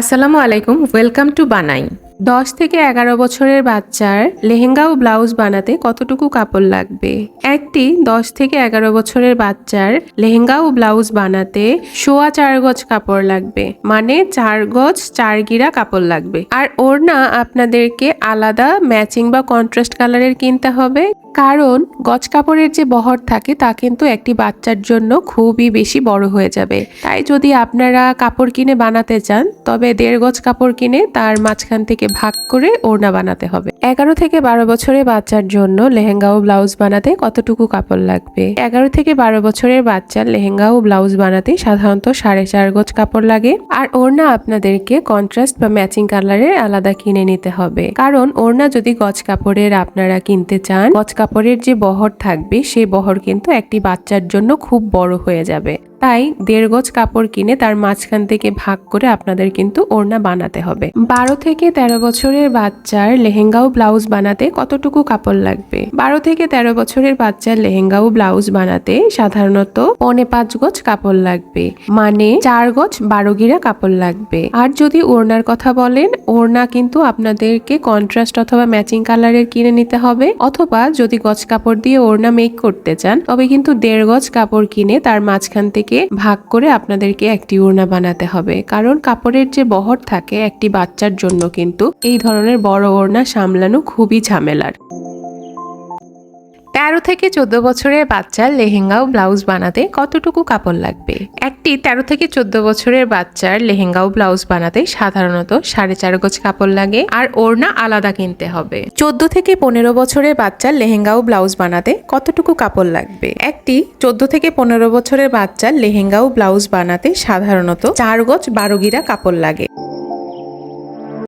আসসালামু আলাইকুম welcome to বানাই দশ থেকে এগারো বছরের বাচ্চার লেহেঙ্গা ও ব্লাউজ বানাতে কতটুকু কাপড় লাগবে? একটি দশ থেকে এগারো বছরের বাচ্চার লেহেঙ্গা ও ব্লাউজ বানাতে সোয়া চার গজ কাপড় লাগবে মানে চার গজ চার গিরা কাপড় লাগবে। আর ওড়না আপনাদেরকে আলাদা ম্যাচিং বা কন্ট্রাস্ট কালারের কিনতে হবে। কারণ গজ কাপড়ের যে বহর থাকে তা কিন্তু একটি বাচ্চার জন্য খুবই বেশি বড় হয়ে যাবে। তাই যদি আপনারা কাপড় কিনে বানাতে চান, তবে দেড় গজ কাপড় কিনে তার মাঝখান থেকে ভাগ করে ওড়না বানাতে হবে। এগারো থেকে বারো বছরের বাচ্চার জন্য লেহেঙ্গা ও ব্লাউজ বানাতে কতটুকু কাপড় লাগবে? এগারো থেকে বারো বছরের বাচ্চার লেহেঙ্গা ও ব্লাউজ বানাতে সাধারণত সাড়ে চার গজ কাপড় লাগে। আর ওড়না আপনাদেরকে কন্ট্রাস্ট বা ম্যাচিং কালারের আলাদা কিনে নিতে হবে। কারণ ওড়না যদি গজ কাপড়ের আপনারা কিনতে চান গজ কাপড়ের যে বহর থাকবে সেই বহর কিন্তু একটি বাচ্চার জন্য খুব বড় হয়ে যাবে। তাই দেড় গজ কাপড় কিনে তার মাঝখান থেকে ভাগ করে আপনাদের কিন্তু ওড়না বানাতে হবে। বারো থেকে তেরো বছরের বাচ্চার লেহেঙ্গা ও ব্লাউজ বানাতে কতটুকু কাপড় লাগবে? বারো থেকে তেরো বছরের বাচ্চার লেহেঙ্গা ও ব্লাউজ বানাতে সাধারণত পনে পাঁচ গজ কাপড় লাগবে। মানে চার গজ বারো গিরা কাপড় লাগবে। আর যদি ওড়নার কথা বলেন, ওড়না কিন্তু আপনাদেরকে কন্ট্রাস্ট অথবা ম্যাচিং কালারের কিনে নিতে হবে। অথবা যদি গজ কাপড় দিয়ে ওড়না মেক করতে চান, তবে কিন্তু দেড় গজ কাপড় কিনে তার মাঝখান থেকে ভাগ করে আপনাদেরকে একটি ওড়না বানাতে হবে। কারণ কাপড়ের যে বহর থাকে একটি বাচ্চার জন্য কিন্তু এই ধরনের বড় ওড়না সামলানো খুবই ঝামেলার। তেরো থেকে চোদ্দ বছরের বাচ্চার লেহেঙ্গা ও ব্লাউজ বানাতে কতটুকু কাপড় লাগবে? একটি তেরো থেকে চোদ্দ বছরের বাচ্চার লেহেঙ্গা ও ব্লাউজ বানাতে সাধারণত সাড়ে চার গজ কাপড় লাগে আর ওড়না আলাদা কিনতে হবে। চোদ্দ থেকে পনেরো বছরের বাচ্চার লেহেঙ্গা ও ব্লাউজ বানাতে কতটুকু কাপড় লাগবে? একটি চোদ্দ থেকে পনেরো বছরের বাচ্চার লেহেঙ্গা ও ব্লাউজ বানাতে সাধারণত চার গজ বারো গিরা কাপড় লাগে।